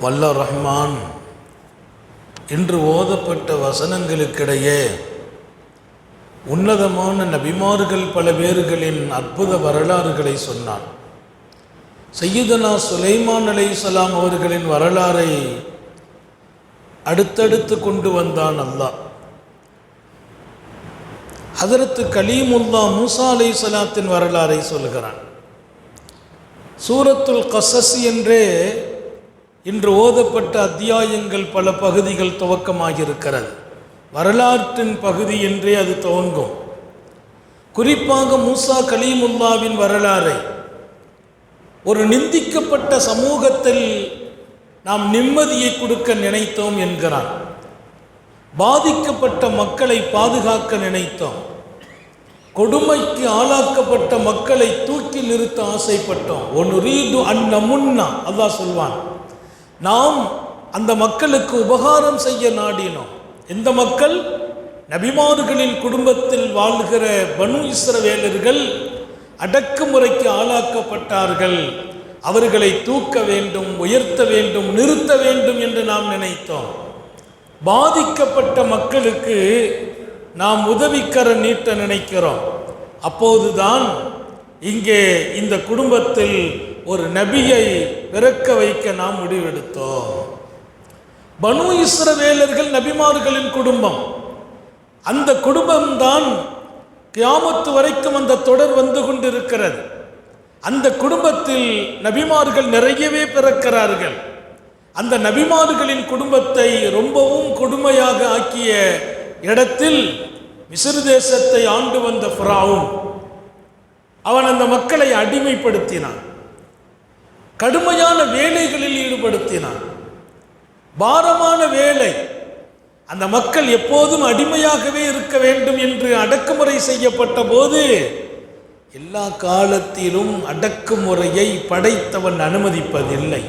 வல்ல ரஹ்மான் இன்று ஓதப்பட்ட வசனங்களுக்கிடையே உன்னதமான நபிமார்கள் பல பேர்களின் அற்புத வரலாறுகளை சொன்னான். சையீதனா சுலைமான் சலாம் அவர்களின் வரலாறை அடுத்தடுத்து கொண்டு வந்தான் அல்லாஹ். ஹதரத்து கலீமுல்லா மூசா அலை சலாத்தின் வரலாறை சொல்கிறான். சூரத்துல் கசஸ் என்றே இன்று ஓதப்பட்ட அத்தியாயங்கள் பல பகுதிகள் துவக்கமாகியிருக்கிறது வரலாற்றின் பகுதி என்றே அது துவங்கும். குறிப்பாக மூசா கலீமுல்லாவின் வரலாறை. ஒரு நிந்திக்கப்பட்ட சமூகத்தில் நாம் நிம்மதியை கொடுக்க நினைத்தோம் என்கிறான். பாதிக்கப்பட்ட மக்களை பாதுகாக்க நினைத்தோம். கொடுமைக்கு ஆளாக்கப்பட்ட மக்களை தூக்கி நிறுத்த ஆசைப்பட்டோம். ஒன்று ரீது அண்ண முன்னா அதான் சொல்வான். நாம் அந்த மக்களுக்கு உபகாரம் செய்ய நாடினோம். இந்த மக்கள்? நபிமார்களின் குடும்பத்தில் வாழ்கிற பனு இஸ்ரவேலர்கள் அடக்குமுறைக்கு ஆளாக்கப்பட்டார்கள். அவர்களை தூக்க வேண்டும் உயர்த்த வேண்டும் நிறுத்த வேண்டும் என்று நாம் நினைத்தோம். பாதிக்கப்பட்ட மக்களுக்கு நாம் உதவிக்கர நீட்ட நினைக்கிறோம். அப்போதுதான் இங்கே இந்த குடும்பத்தில் ஒரு நபியை பிறக்க வைக்க நாம் முடிவெடுத்தோம். பனு இஸ்ரவேலர்கள் நபிமார்களின் குடும்பம். அந்த குடும்பம்தான் கியாமத்து வரைக்கும் அந்த தொடர் வந்து கொண்டிருக்கிறது. அந்த குடும்பத்தில் நபிமார்கள் நிறையவே பிறக்கிறார்கள். அந்த நபிமார்களின் குடும்பத்தை ரொம்பவும் கொடுமையாக ஆக்கிய இடத்தில் மிசிறு தேசத்தை ஆண்டு வந்த ஃபிராவும் அவன் அந்த மக்களை அடிமைப்படுத்தினான். கடுமையான வேலைகளில் ஈடுபடுத்தினான் பாரமான வேலை. அந்த மக்கள் எப்போதும் அடிமையாகவே இருக்க வேண்டும் என்று அடக்குமுறை செய்யப்பட்ட போது எல்லா காலத்திலும் அடக்குமுறையை படைத்தவன் அனுமதிப்பதில்லை.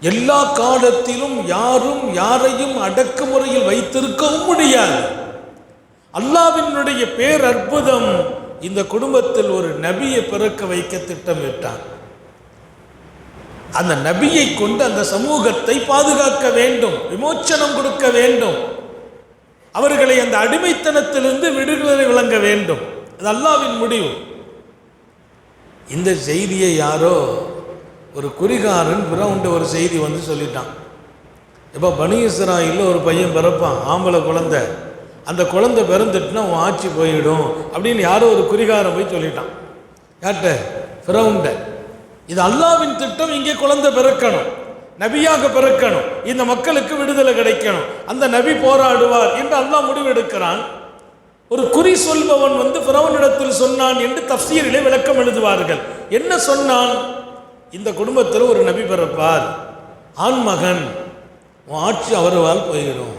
எல்லா காலத்திலும் யாரும் யாரையும் அடக்குமுறையில் வைத்திருக்கவும் முடியாது. அல்லாவினுடைய பேரற்புதம் இந்த குடும்பத்தில் ஒரு நபியை பிறக்க வைக்க திட்டமிட்டான். அந்த நபியை கொண்டு அந்த சமூகத்தை பாதுகாக்க வேண்டும் விமோச்சனம் கொடுக்க வேண்டும். அவர்களை அந்த அடிமைத்தனத்திலிருந்து விடுதலை வழங்க வேண்டும். அது அல்லாவின் முடிவு. இந்த செய்தியை யாரோ ஒரு குறிகாரன் பிறவுண்ட ஒரு செய்தி வந்து சொல்லிட்டான். இப்போ பனி இஸ்ராயில் ஒரு பையன் பிறப்பான் ஆம்பளை குழந்தை. அந்த குழந்தை பிறந்துட்டுனா உன் ஆட்சி போயிடும் அப்படின்னு யாரோ ஒரு குறிகாரன் போய் சொல்லிட்டான். யார்கிட்ட? பிறவுண்ட இது அல்லாவின் திட்டம் இங்கே குழந்தை பிறக்கணும். நபியாக பிறக்கணும். இந்த மக்களுக்கு விடுதலை கிடைக்கணும். அந்த நபி போராடுவார் என்று அல்லாஹ் முடிவெடுக்கிறான். ஒரு குறி சொல்பவன் வந்து பிறவனிடத்தில் சொன்னான் என்று தப்சீரிலே விளக்கம் எழுதுவார்கள். என்ன சொன்னான்? இந்த குடும்பத்தில் ஒரு நபி பிறப்பார். ஆண்மகன் உன் ஆட்சி அவரவால் போயிடும்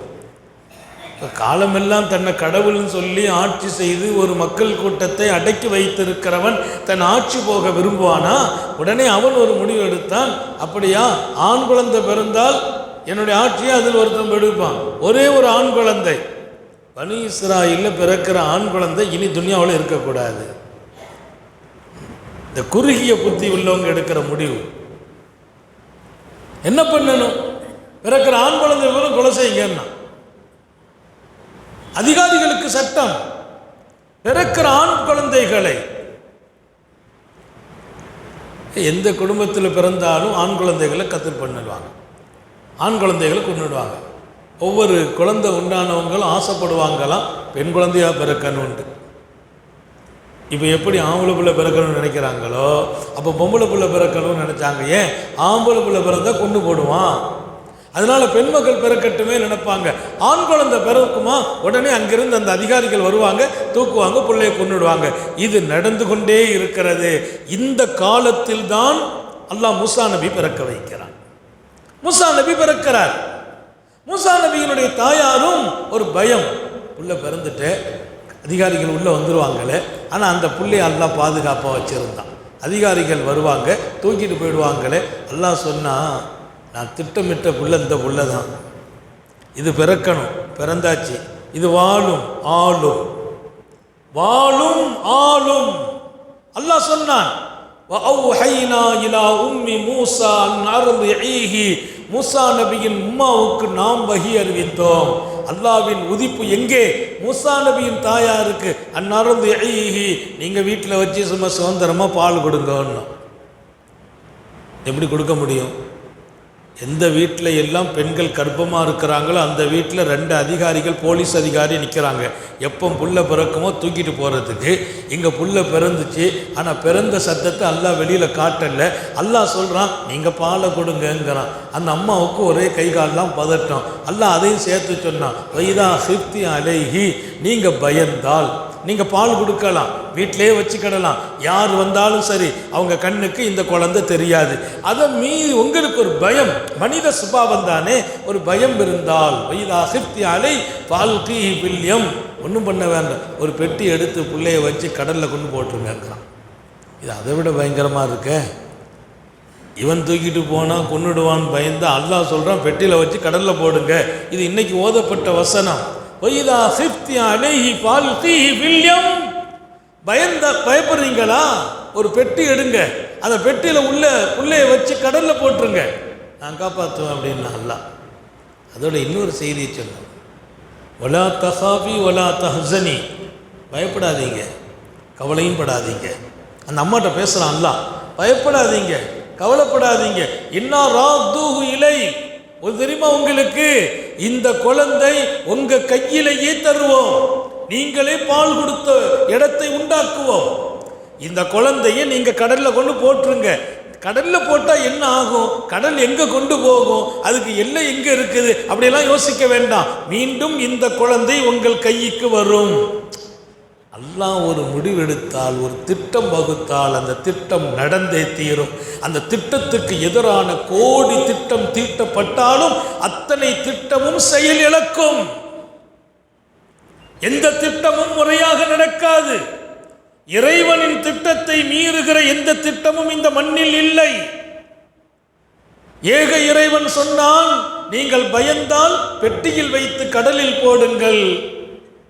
காலமெல்லாம் தன்னை கடவுள்னு சொல்லி ஆட்சி செய்து ஒரு மக்கள் கூட்டத்தை அடக்கி வைத்திருக்கிறவன் தன் ஆட்சி போக விரும்புவானா? உடனே அவன் ஒரு முடிவு எடுத்தான். அப்படியா? ஆண் குழந்தை பிறந்தால் என்னுடைய ஆட்சியை அதில் ஒருத்தன் எடுப்பான் ஒரே ஒரு ஆண் குழந்தை. பனு இஸ்ராயில் பிறக்கிற ஆண் குழந்தை இனி துனியாவில் இருக்கக்கூடாது. இந்த குறுகிய புத்தி உள்ளவங்க எடுக்கிற முடிவு. என்ன பண்ணணும்? பிறக்கிற ஆண் குழந்தை கூட கொலை செய்யுங்கன்னா அதிகாரிகளுக்கு சட்டம். பிறக்கிற ஆண் குழந்தைகளை. எந்த குடும்பத்தில் பிறந்தாலும் ஆண் குழந்தைகளை கத்தல் பண்ணிடுவாங்க. ஆண் குழந்தைகளை கொண்டுடுவாங்க ஒவ்வொரு குழந்தை உண்டானவங்களும் ஆசைப்படுவாங்களாம் பெண் குழந்தையாக பிறக்கணுன்ட்டு இப்போ எப்படி ஆம்பளை பிள்ளை பிறக்கணும்னு நினைக்கிறாங்களோ அப்போ பொம்பளை பிள்ளை பிறக்கணும்னு நினச்சாங்க. ஏன்? ஆம்பளை பிள்ளை பிறந்தா கொண்டு போடுவான். அதனால பெண்மக்கள் பிறக்கட்டுமே நினைப்பாங்க. ஆண் குழந்தை பிறக்குமா உடனே அங்கிருந்து அந்த அதிகாரிகள் வருவாங்க தூக்குவாங்க பிள்ளைய கொண்டுடுவாங்க இது நடந்து கொண்டே இருக்கிறது. இந்த காலத்தில் தான் அல்லாஹ் முசா நபி பிறக்க வைக்கிறான். முசா நபி பிறக்கிறார். முசா நபியினுடைய தாயாரும் ஒரு பயம். உள்ள பிறந்துட்டு அதிகாரிகள் உள்ளே வந்துடுவாங்களே ஆனால் அந்த பிள்ளையை எல்லாம் பாதுகாப்பாக வச்சுருந்தான். அதிகாரிகள் வருவாங்க தூக்கிட்டு போயிடுவாங்களே. எல்லாம் சொன்னால் நான் திட்டமிட்ட புள்ள இந்த புள்ள தான் இது பிறக்கணும் பிறந்தாச்சு. இது வாழும் ஆளும். வாழும் ஆளும். அல்லாஹ் சொன்னான் மூசா நபியின் உம்மாவுக்கு நாம் வகி அறிவித்தோம். அல்லாவின் உதிப்பு எங்கே? மூசா நபியின் தாயாருக்கு அந்நருந்து ஐஹி நீங்கள் வீட்டில் வச்சு சும்மா சுதந்திரமாக பால் கொடுங்கன்னு. எப்படி கொடுக்க முடியும்? எந்த வீட்டில் எல்லாம் பெண்கள் கர்ப்பமாக இருக்கிறாங்களோ அந்த வீட்டில் ரெண்டு அதிகாரிகள் போலீஸ் அதிகாரி நிற்கிறாங்க எப்போ புள்ள பிறக்குமோ தூக்கிட்டு போகிறதுக்கு இங்கே புள்ள பிறந்துச்சு. ஆனால் பிறந்த சத்தத்தை அல்லா வெளியில் காட்டல. அல்லாஹ் சொல்கிறான் நீங்கள் பாலை கொடுங்கங்கிறான். அந்த அம்மாவுக்கு ஒரே கை கால்லாம் பதட்டம். அல்லா அதையும் சேர்த்து சொன்னான் வைதா சிப்தி அலைஹி. நீங்கள் பயந்தால் நீங்கள் பால் கொடுக்கலாம் வீட்டிலே வச்சுக்கிடலாம். யார் வந்தாலும் சரி அவங்க கண்ணுக்கு இந்த குழந்தை தெரியாது. அதை மீறி உங்களுக்கு ஒரு பயம் மனித சுபாவம் தானே? ஒரு பயம் இருந்தால் வயதா சிப்தி அலை பால் கீ பில்யம் ஒன்றும் பண்ண வேண்டாம். ஒரு பெட்டி எடுத்து பிள்ளைய வச்சு கடலில் கொண்டு போட்டுருங்கிறான் இது அதை விட பயங்கரமாக இருக்க. இவன் தூக்கிட்டு போனால் கொன்னுடுவான்னு பயந்து அல்லாஹ் சொல்கிறான் பெட்டியில் வச்சு கடலில் போடுங்க. இது இன்னைக்கு ஓதப்பட்ட வசனம். ஒய்தா சிப்தி அலைஹி பால் தீ வில்யம் பயந்த பயப்படுறீங்களா? ஒரு பெட்டி எடுங்க. அந்த பெட்டியில் உள்ள புள்ளைய வச்சு கடலில் போட்டுருங்க. நான் காப்பாற்றுவேன் அப்படின்னு அல்லா. அதோட இன்னொரு செய்தியை சொன்னேன் ஒலா தஹாபி ஒலா தஹசனி. பயப்படாதீங்க. கவலையும் படாதீங்க. அந்த அம்மாட்ட பேசுகிறான் அல்லா. பயப்படாதீங்க. கவலைப்படாதீங்க. இன்னா ராத்தூஹு இலை. ஒரு தெரியுமா உங்களுக்கு? இந்த குழந்தை உங்க கையிலேயே தருவோம். நீங்களே பால் கொடுத்த இடத்தை உண்டாக்குவோம். இந்த குழந்தைய நீங்க கடல்ல கொண்டு போட்டுருங்க. கடல்ல போட்டா என்ன ஆகும்? கடல் எங்க கொண்டு போகும்? அதுக்கு எல்லை எங்க இருக்குது? அப்படியெல்லாம் யோசிக்க வேண்டாம். மீண்டும் இந்த குழந்தை உங்கள் கைக்கு வரும். அல்லாஹ் ஒரு முடிவெடுத்தால் ஒரு திட்டம் வகுத்தால் அந்த திட்டம் நடந்தே தீரும். அந்த திட்டத்துக்கு எதிரான கோடி திட்டம் தீட்டப்பட்டாலும் அத்தனை திட்டமும் செயல் இழக்கும். எந்த திட்டமும் முறையாக நடக்காது. இறைவனின் திட்டத்தை மீறுகிற எந்த திட்டமும் இந்த மண்ணில் இல்லை. ஏக இறைவன் சொன்னான் நீங்கள் பயந்தால் பெட்டியில் வைத்து கடலில் போடுங்கள்.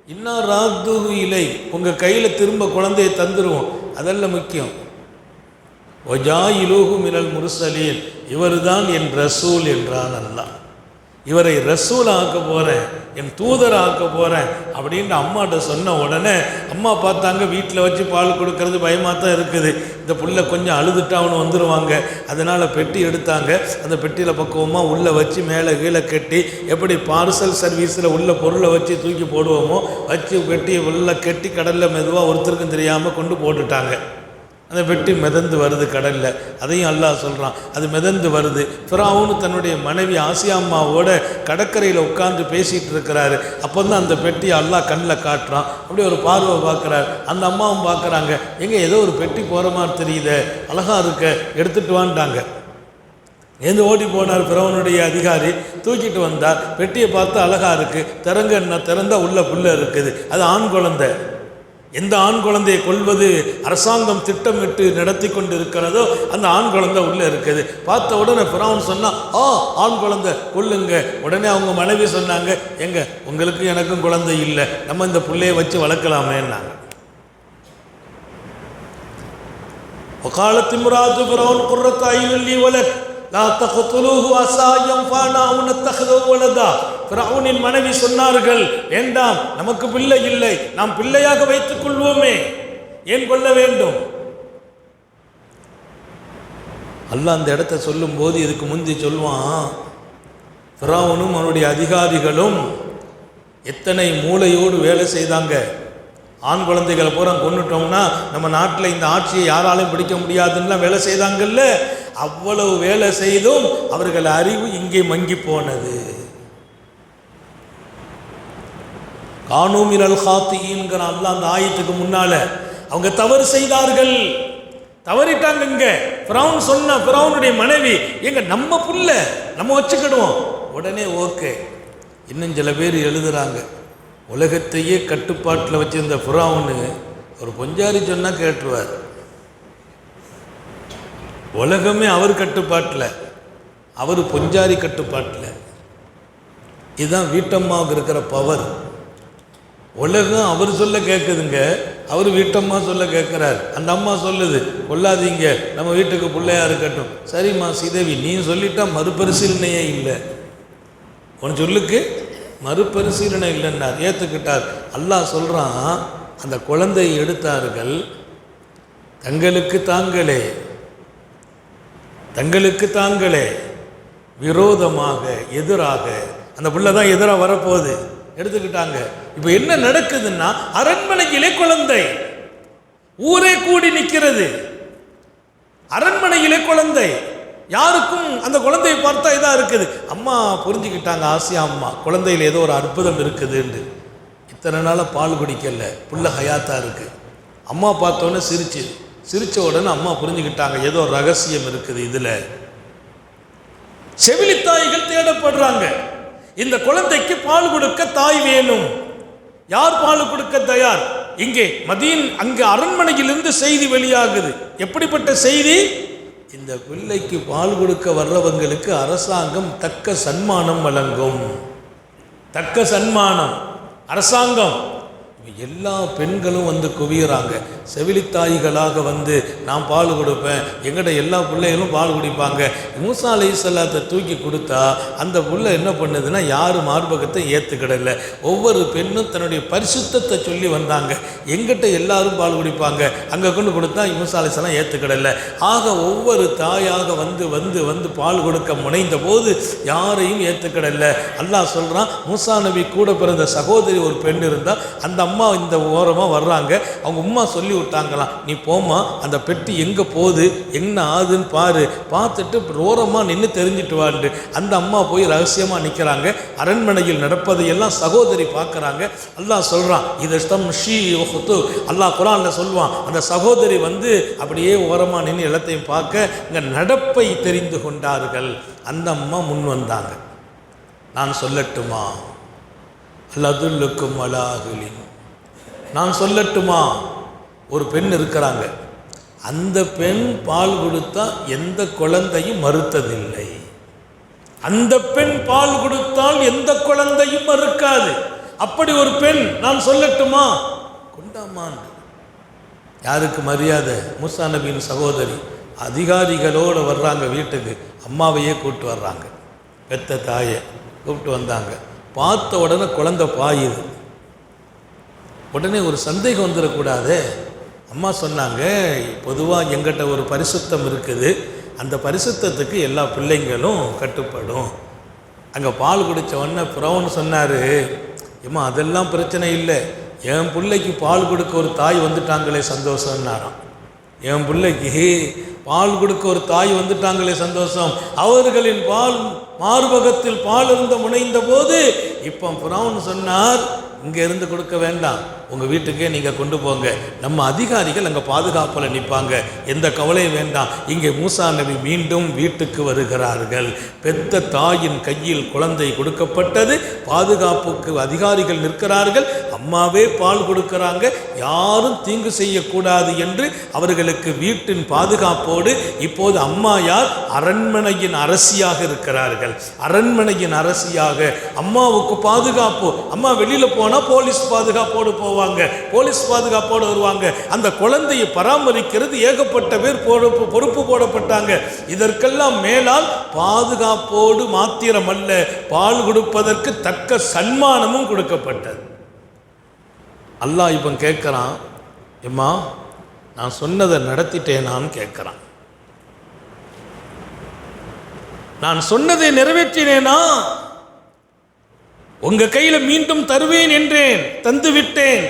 இன்னும் ராத்துகு இலை. உங்கள் கையில் திரும்ப குழந்தையை தந்துடுவோம் அதல்ல முக்கியம். ஒஜா இலோகு மினல் முர்சலீன். இவர்தான் என் ரசூல் என்றான் அல்லாஹ். இவரை ரசூல் ஆக்க போகிறேன் என் தூதர் ஆக்க போகிறேன் அப்படின்ட்டு அம்மாட்ட சொன்ன உடனே அம்மா பார்த்தாங்க வீட்டில் வச்சு பால் கொடுக்கறது பயமாக தான் இருக்குது. இந்த புள்ள கொஞ்சம் அழுதுட்டு அவனு வந்துடுவாங்க அதனால் பெட்டி எடுத்தாங்க. அந்த பெட்டியில் பக்குவமாக உள்ளே வச்சு மேலே கீழே கட்டி எப்படி பார்சல் சர்வீஸில் உள்ள பொருளை வச்சு தூக்கி போடுவோமோ வச்சு பெட்டியை உள்ளே கட்டி கடலில் மெதுவாக ஒருத்தருக்கும் தெரியாமல் கொண்டு போட்டுட்டாங்க. அந்த வெட்டி மிதந்து வருது கடலில். அதையும் அல்லாஹ் சொல்கிறான் அது மிதந்து வருது. ஃபிராவுன்னு தன்னுடைய மனைவி ஆசியா அம்மாவோட கடற்கரையில் உட்காந்து பேசிகிட்டு இருக்கிறாரு. அப்போ தான் அந்த பெட்டி அல்லாஹ் கண்ணில் காட்டுறான். அப்படி ஒரு பார்வை பார்க்குறாரு. அந்த அம்மாவும் பார்க்குறாங்க. எங்கே ஏதோ ஒரு பெட்டி போகிற மாதிரி தெரியுதே. அழகாக இருக்க. எடுத்துகிட்டு வான்ட்டாங்க. எந்த ஓடி போனார் பிறவனுடைய அதிகாரி. தூக்கிட்டு வந்தார். பெட்டியை பார்த்து அழகா இருக்குது திறங்க என்ன? திறந்தால் உள்ள புல்ல இருக்குது. அது ஆண் குழந்தை. எந்த ஆண் குழந்தையை கொள்வது அரசாங்கம் திட்டமிட்டு நடத்தி கொண்டு இருக்கிறதோ அந்த ஆண் குழந்தை உள்ளே இருக்குது. பார்த்த உடனே பிறவன் சொன்னால் ஆ ஆண் குழந்தை கொள்ளுங்க உடனே அவங்க மனைவி சொன்னாங்க எங்க உங்களுக்கும் எனக்கும் குழந்தை இல்லை. நம்ம இந்த பிள்ளையை வச்சு வளர்க்கலாமேன்னாங்க. ஒகாலத்தின் ராஜபுரவன் குர்ரத்தாயில் வளர் லா தகுத்துலூஹு அசா யம்ஃபானா உனத்தகுதோ வலதா ஃபிரவுனின் மனைவி சொன்னார்கள் வேண்டாம் நமக்கு பிள்ளை இல்லை. நாம் பிள்ளையாக வைத்துக் கொள்வோமே. ஏன் கொள்ள வேண்டும்? அல்ல அந்த இடத்த சொல்லும்போது இதுக்கு முந்தி சொல்லுவான் ஃபிராவனும் அவனுடைய அதிகாரிகளும் எத்தனை மூளையோடு வேலை செய்தாங்க? ஆண் குழந்தைகளை பூரா கொண்டுட்டோம்னா நம்ம நாட்டில் இந்த ஆட்சியை யாராலையும் பிடிக்க முடியாதுன்னுலாம் வேலை செய்தாங்கல்ல? அவ்வளவு வேலை செய்தும் அவர்கள் அறிவு இங்கே மங்கி போனது. கானூமினல் ஹாத்திங்கிற அல்ல அந்த ஆயத்துக்கு முன்னால அவங்க தவறு செய்தார்கள். தவறிட்டாங்க இங்க. பிரவுன் சொன்ன பிரவுனுடைய மனைவி எங்க நம்ம புள்ள நம்ம வச்சுக்கிடுவோம். உடனே ஓகே. இன்னும் சில பேர் எழுதுறாங்க. உலகத்தையே கட்டுப்பாட்டில் வச்சிருந்த ஃபிரௌனு ஒரு பொஞ்சாரி சொன்னா கேட்டுருவார். உலகமே அவர் கட்டுப்பாட்டில் அவர் பொஞ்சாரி கட்டுப்பாட்டில். இதுதான் வீட்டம்மாவுக்கு இருக்கிற பவர் உலகம் அவர் சொல்ல கேட்குதுங்க அவர் வீட்டம்மா சொல்ல கேட்குறார் அந்த அம்மா சொல்லுது கொல்லாதீங்க நம்ம வீட்டுக்கு பிள்ளையா இருக்கட்டும். சரிம்மா சீதேவி நீ சொல்லிட்டா மறுபரிசீலனையே இல்லை. உன் சொல்லுக்கு. மறுபரிசீலனை இல்லைன்னார் ஏற்றுக்கிட்டார் அல்லாஹ் சொல்கிறான் அந்த குழந்தையை எடுத்தார்கள் தங்களுக்கு தாங்களே தங்களுக்கு தாங்களே விரோதமாக எதிராக அந்த பிள்ளை தான் எதிராக வரப்போகுது. எடுத்துக்கிட்டாங்க. இப்போ என்ன நடக்குதுன்னா அரண்மனையிலே குழந்தை ஊரே கூடி நிற்கிறது அரண்மனையிலே குழந்தை யாருக்கும் அந்த குழந்தையை பார்த்தா இதாக இருக்குது. அம்மா புரிஞ்சுக்கிட்டாங்க ஆசியா அம்மா குழந்தையில் ஏதோ ஒரு அற்புதம் இருக்குதுன்னு இத்தனை நாளாக பால் குடிக்கல புள்ள ஹயாத்தாக இருக்கு. அம்மா பார்த்தோன்னே சிரிச்சு சிரிச்ச உடனே அம்மா புரிஞ்சுக்கிட்டாங்க ஏதோ ரகசியம் இருக்குது இதில். செவிலித்தாய்கள் தேடப்படுறாங்க. இந்த குழந்தைக்கு பால் கொடுக்க தாய் வேணும். யார் பால் கொடுக்க தயார்? இங்கே மதியின் அங்கு அரண்மனையிலிருந்து செய்தி வெளியாகுது. எப்படிப்பட்ட செய்தி? இந்த பிள்ளைக்கு பால் கொடுக்க வர்றவங்களுக்கு அரசாங்கம் தக்க சன்மானம் வழங்கும். தக்க சன்மானம். அரசாங்கம். எல்லா பெண்களும் வந்து குவியறாங்க. செவிலித்தாய்களாக வந்து நான் பால் கொடுப்பேன். எங்கிட்ட எல்லா பிள்ளைகளும் பால் குடிப்பாங்க. மூசா அலை சல்லாத்தை தூக்கி கொடுத்தா அந்த புள்ள என்ன பண்ணுதுன்னா யாரும் மார்பகத்தை ஏற்றுக்கிடல ஒவ்வொரு பெண்ணும் தன்னுடைய பரிசுத்தத்தை சொல்லி வந்தாங்க. எங்கிட்ட எல்லாரும் பால் குடிப்பாங்க. அங்கே கொண்டு கொடுத்தா மூசா அலை சலாம் ஏற்றுக்கிடல ஆக ஒவ்வொரு தாயாக வந்து வந்து வந்து பால் கொடுக்க முனைந்த போது யாரையும் ஏற்றுக்கிடல அல்லாஹ் சொல்கிறான் மூசா நபி கூட பிறந்த சகோதரி ஒரு பெண் இருந்தால் அந்த அம்மா அம்மா இந்த ஓரமாக வர்றாங்க. அவங்க உம்மா சொல்லி விட்டாங்களாம். நீ போமா அந்த பெட்டி எங்கே போகுது? என்ன ஆகுதுன்னு பாரு. பார்த்துட்டு ஓரமாக நின்று தெரிஞ்சிட்டு வாண்டு. அந்த அம்மா போய் ரகசியமாக நிற்கிறாங்க அரண்மனையில் நடப்பதையெல்லாம் சகோதரி பார்க்குறாங்க. அல்லாஹ் சொல்கிறான் இது இஷ்டம் ஷீ ஒஹுத்து அல்லாஹ் குரானில் சொல்லுவான் அந்த சகோதரி வந்து அப்படியே ஓரமாக நின்று எல்லாத்தையும் பார்க்க இங்கே நடப்பை தெரிந்து கொண்டார்கள். அந்த அம்மா முன் வந்தாங்க. நான் சொல்லட்டுமா? லதுல்லுக்கும் அலாகுலின் நான் சொல்லட்டுமா? ஒரு பெண் இருக்கிறாங்க. அந்த பெண் பால் கொடுத்தா எந்த குழந்தையும் மறுத்ததில்லை. அந்த பெண் பால் கொடுத்தால் எந்த குழந்தையும் மறுக்காது. அப்படி ஒரு பெண் நான் சொல்லட்டுமா? கொண்டாமான். யாருக்கு மரியாதை? முசா நபியின் சகோதரி. அதிகாரிகளோடு வர்றாங்க வீட்டுக்கு. அம்மாவையே கூப்பிட்டு வர்றாங்க. பெத்த தாயை கூப்பிட்டு வந்தாங்க. பார்த்த உடனே குழந்தை பாயுது. உடனே ஒரு சந்தேகம் வந்துடக்கூடாதே அம்மா சொன்னாங்க பொதுவாக எங்கிட்ட ஒரு பரிசுத்தம் இருக்குது. அந்த பரிசுத்தத்துக்கு எல்லா பிள்ளைங்களும் கட்டுப்படும். அங்கே பால் குடித்த உடனே புறவன் சொன்னார் ஏம்மா அதெல்லாம் பிரச்சனை இல்லை. என் பிள்ளைக்கு பால் கொடுக்க ஒரு தாய் வந்துட்டாங்களே சந்தோஷம்னாராம். என் பிள்ளைக்கு பால் கொடுக்க ஒரு தாய் வந்துட்டாங்களே சந்தோஷம். அவர்களின் பால் மார்பகத்தில் பால் இருந்த முனைந்த போது இப்போ புறவன் சொன்னார் இங்கே இருந்து கொடுக்க வேண்டாம். உங்கள் வீட்டுக்கே நீங்கள் கொண்டு போங்க. நம்ம அதிகாரிகள் அங்கே பாதுகாப்பில் நிற்பாங்க எந்த கவலையும் வேண்டாம். இங்கே மூசா நபி மீண்டும் வீட்டுக்கு வருகிறார்கள். பெத்த தாயின் கையில் குழந்தை கொடுக்கப்பட்டது. பாதுகாப்புக்கு அதிகாரிகள் நிற்கிறார்கள். அம்மாவே பால் கொடுக்கிறாங்க. யாரும் தீங்கு செய்யக்கூடாது என்று அவர்களுக்கு வீட்டின் பாதுகாப்போடு இப்போது அம்மா யார்? அரண்மனையின் அரசியாக இருக்கிறார்கள். அரண்மனையின் அரசியாக அம்மாவுக்கு பாதுகாப்பு. அம்மா வெளியில் போனால் போலீஸ் பாதுகாப்போடு போவாங்க. போலீஸ் பாதுகாப்போடு வருவாங்க. அந்த குழந்தையை பராமரிக்கிறது ஏகப்பட்ட பேர் பொறுப்பு பொறுப்பு போடப்பட்டாங்க. இதற்கெல்லாம் மேலால் பாதுகாப்போடு மாத்திரமல்ல பால் கொடுப்பதற்கு தக்க சன்மானமும் கொடுக்கப்பட்டது. அல்லாஹ் இப்போ கேட்குறான் எம்மா நான் சொன்னதை நடத்திட்டேனான்னு கேட்குறான். நான் சொன்னதை நிறைவேற்றினேனா? உங்க கையில மீண்டும் தருவேன் என்றேன் தந்து விட்டேன்.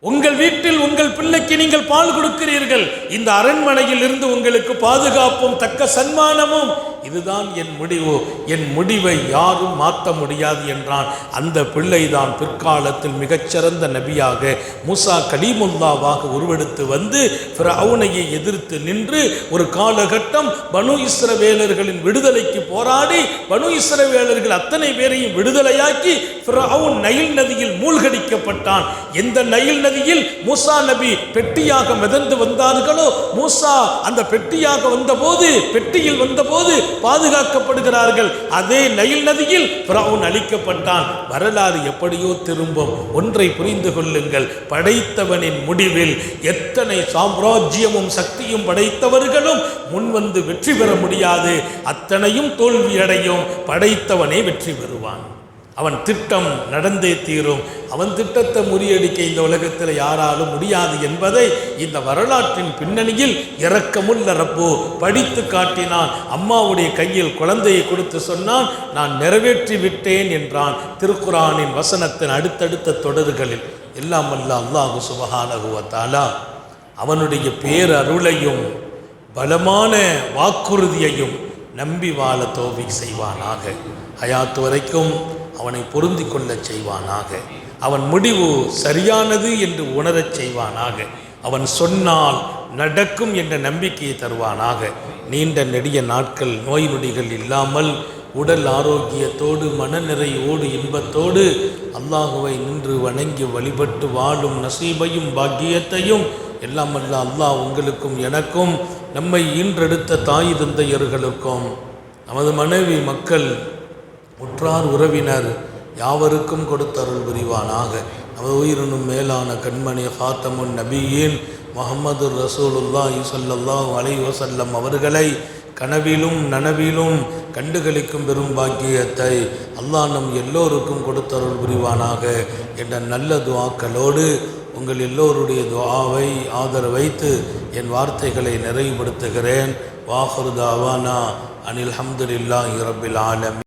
உங்கள் வீட்டில் உங்கள் பிள்ளைக்கு நீங்கள் பால் கொடுக்கிறீர்கள். இந்த அரண்மனையில் இருந்து உங்களுக்கு பாதுகாப்பும் தக்க சன்மானமும் இதுதான் என் முடிவு. என் முடிவை யாரும் மாற்ற முடியாது என்றான். அந்த பிள்ளைதான் பிற்காலத்தில் மிகச்சிறந்த நபியாக மூசா கலீமுல்லாவாக உருவெடுத்து வந்து ஃபிரௌனையை எதிர்த்து நின்று ஒரு காலகட்டம் பனு இஸ்ரவேலர்களின் விடுதலைக்கு போராடி பனு இஸ்ரவேலர்கள் அத்தனை பேரையும் விடுதலையாக்கி ஃபிரௌன் நயில் நதியில் மூழ்கடிக்கப்பட்டான். எந்த நயில் நதியில் மூசா நபி பெட்டியாக மிதந்து வந்தார்களோ மூசா அந்த பெட்டியாக வந்தபோது பெட்டியில் வந்தபோது பாதுகாக்கப்படுகிறார்கள். அதே நைல் நதியில் பிரவுன் அழிக்கப்பட்டான். வரலாறு எப்படியோ திரும்பும். ஒன்றை புரிந்து கொள்ளுங்கள். படைத்தவனின் முடிவில் எத்தனை சாம்ராஜ்யமும் சக்தியும் படைத்தவர்களும் முன்வந்து வெற்றி பெற முடியாது. அத்தனையும் தோல்வியடையும். படைத்தவனே வெற்றி பெறுவான். அவன் திட்டம் நடந்தே தீரும். அவன் திட்டத்தை முறியடிக்க இந்த உலகத்தில் யாராலும் முடியாது என்பதை இந்த வரலாற்றின் பின்னணியில் இறக்கமுள்ள ரப்போ படித்து காட்டினான். அம்மாவுடைய கையில் குழந்தையை கொடுத்து சொன்னான் நான் நிறைவேற்றி விட்டேன் என்றான் திருக்குறானின் வசனத்தின் அடுத்தடுத்த தொடர்களில். எல்லாம் அல்ல அல்லாஹு சுபஹானகுவத்தாலா அவனுடைய பேரருளையும் பலமான வாக்குறுதியையும் நம்பி வாழ தோவி செய்வானாக. ஹயாத்து வரைக்கும் அவனை பொருந்தி கொள்ளச் செய்வானாக. அவன் முடிவு சரியானது என்று உணரச் செய்வானாக. அவன் சொன்னால் நடக்கும் என்ற நம்பிக்கையை தருவானாக. நீண்ட நெடிய நாட்கள் நோய் நொடிகள் இல்லாமல் உடல் ஆரோக்கியத்தோடு மனநிறையோடு இன்பத்தோடு அல்லாஹுவை நின்று வணங்கி வழிபட்டு வாழும் நசீபையும் பாக்கியத்தையும் எல்லாம் அல்ல அல்லாஹ் உங்களுக்கும் எனக்கும் நம்மை ஈன்றெடுத்த தாய் தந்தையர்களுக்கும். நமது மனைவி மக்கள் உற்றார் உறவினர் யாவருக்கும் கொடுத்தருள் புரிவானாக. நமது உயிரினும் மேலான கண்மணி ஹாத்தமுன் நபியின் முகமது ரசூலுல்லாஹி ஸல்லல்லாஹு அலை வசல்லம் அவர்களை கனவிலும் நனவிலும் கண்டுகளிக்கும் பெரும் பாக்கியத்தை அல்லாஹ் நம் எல்லோருக்கும் கொடுத்தருள் புரிவானாக என்ற நல்ல துவாக்களோடு உங்கள் எல்லோருடைய துஆவை ஆதரவைத்து என் வார்த்தைகளை நிறைவுபடுத்துகிறேன். வாஹுர் தாவானா அனில் ஹம்துலில்லாஹி ரபில் ஆலமீன்.